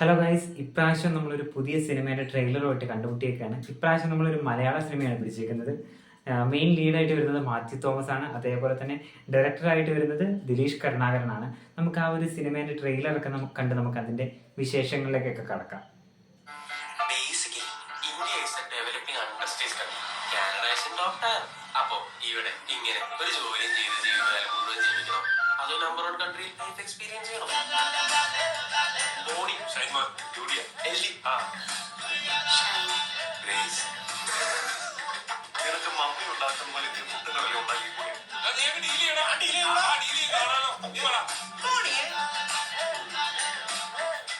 Hello guys ഇപ്രാവശ്യം നമ്മളൊരു പുതിയ സിനിമയുടെ ട്രെയിലറുമായിട്ട് കണ്ടുമുട്ടിയേക്കാണ്. ഇപ്രാവശ്യം നമ്മളൊരു മലയാള സിനിമയാണ് പിടിച്ചിരിക്കുന്നത്. മെയിൻ ലീഡായിട്ട് വരുന്നത് മാത്യു തോമസ് ആണ്. അതേപോലെ തന്നെ ഡയറക്ടറായിട്ട് വരുന്നത് ദിലീഷ് കരുണാകരനാണ്. നമുക്ക് ആ ഒരു സിനിമയുടെ ട്രെയിലറൊക്കെ നമുക്ക് കണ്ട് നമുക്ക് അതിന്റെ വിശേഷങ്ങളിലേക്കൊക്കെ കടക്കാം. അപ്പോ ഇവിടെ ഇങ്ങനെ ഒരു ജോലിയും ചെയ്ത് ജീവിതകാലം മുഴുവൻ അതോ നമ്പർ വൺ കൺട്രിയിൽ ലൈഫ് എക്സ്പീരിയൻസ് ചെയ്യണം. Bonnie Shaima Ellie. ആ ഗ്രേസ് നിനക്ക് മമ്മി ഉണ്ടാക്കുന്ന പോലെ ഇതിന് ഫുഡുകളെല്ലാം ഉണ്ടാക്കിക്കൂടെ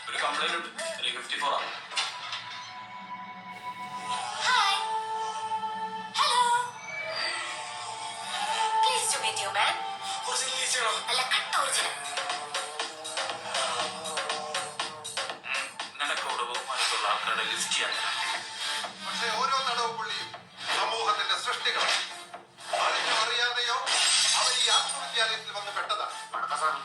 ഒരു കംപ്ലൈന്റ് ഉണ്ട് ത്രീ ഫിഫ്റ്റി ഫോർ ആണ് man. അല്ല കട്ട് ഒറിജിനൽ ബഹുമാനത്തുള്ള ആൾക്കാരുടെ ലിസ്റ്റ് ചെയ്യാൻ പക്ഷേ ഓരോ തടവ് പുള്ളിയും സമൂഹത്തിന്റെ സൃഷ്ടികളാണ്. അറിഞ്ഞോ അറിയാതെയോ അവർ ഈ ആത്മവിദ്യാലയത്തിൽ വന്ന് പെട്ടതാണ്.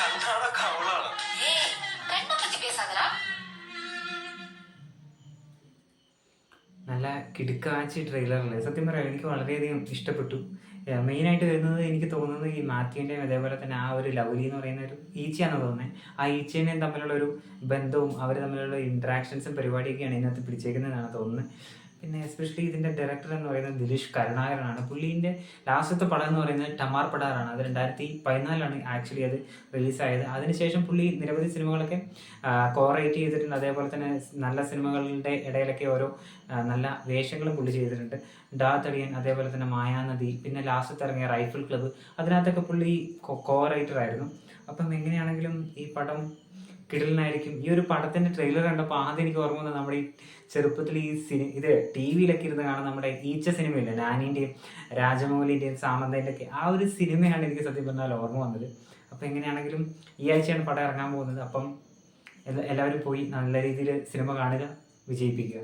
കണ്ണാട കവളാണ് നല്ല കിടുക്കാച്ചി ട്രെയിലറല്ലേ സത്യം പറയാം എനിക്ക് വളരെയധികം ഇഷ്ടപ്പെട്ടു. മെയിനായിട്ട് വരുന്നത് എനിക്ക് തോന്നുന്നത് ഈ മാത്യുവിന്റെയും അതേപോലെ തന്നെ ആ ഒരു ലൗലി എന്ന് പറയുന്ന ഒരു ഈച്ചയാണ് തോന്നുന്നത് ആ ഈച്ചേനെയും തമ്മിലുള്ള ഒരു ബന്ധവും അവർ തമ്മിലുള്ള ഇൻട്രാക്ഷൻസും പരിപാടിയൊക്കെയാണ് ഇതിനകത്ത് പിടിച്ചേക്കുന്നതെന്നാണ് തോന്നുന്നത് പിന്നെ എസ്പെഷ്യലി ഇതിന്റെ ഡയറക്ടർ എന്ന് പറയുന്നത് ദിലീഷ് കരുണാകരനാണ്. പുള്ളീന്റെ ലാസ്റ്റത്തെ പടം എന്ന് പറയുന്നത് ടമാർ പടാറാണ് അത് രണ്ടായിരത്തി പതിനാലിലാണ് ആക്ച്വലി അത് റിലീസായത് അതിനുശേഷം പുള്ളി നിരവധി സിനിമകളൊക്കെ കോറേറ്റ് ചെയ്തിട്ടുണ്ട്. അതേപോലെ തന്നെ നല്ല സിനിമകളുടെ ഇടയിലൊക്കെ ഓരോ നല്ല വേഷങ്ങളും പുള്ളി ചെയ്തിട്ടുണ്ട്. ഡാ തടിയൻ അതേപോലെ തന്നെ മായാനദി പിന്നെ ലാസ്റ്റത്ത് ഇറങ്ങിയ റൈഫിൾ ക്ലബ്ബ് അതിനകത്തൊക്കെ പുള്ളി കോ റൈറ്റർ ആയിരുന്നു. അപ്പം എങ്ങനെയാണെങ്കിലും ഈ പടം കിടലിനായിരിക്കും. ഈ ഒരു പടത്തിന്റെ ട്രെയിലർ കണ്ടപ്പോൾ ആദ്യം എനിക്ക് ഓർമ്മ വന്നത് നമ്മുടെ ഈ ചെറുപ്പത്തിൽ ഈ സിനി ഇത് ടി വിയിലൊക്കെ ഇരുന്ന് കാണാൻ നമ്മുടെ ഈച്ച സിനിമയില്ലേ? നാനിന്റെയും രാജമൗലിന്റെയും സാമന്തേന്റെ ഒക്കെ ആ ഒരു സിനിമയാണ് എനിക്ക് സത്യം പറഞ്ഞാൽ ഓർമ്മ വന്നത്. അപ്പം എങ്ങനെയാണെങ്കിലും ഈ ആഴ്ചയാണ് പടം ഇറങ്ങാൻ പോകുന്നത്. അപ്പം എല്ലാവരും പോയി നല്ല രീതിയിൽ സിനിമ കാണുക വിജയിപ്പിക്കുക.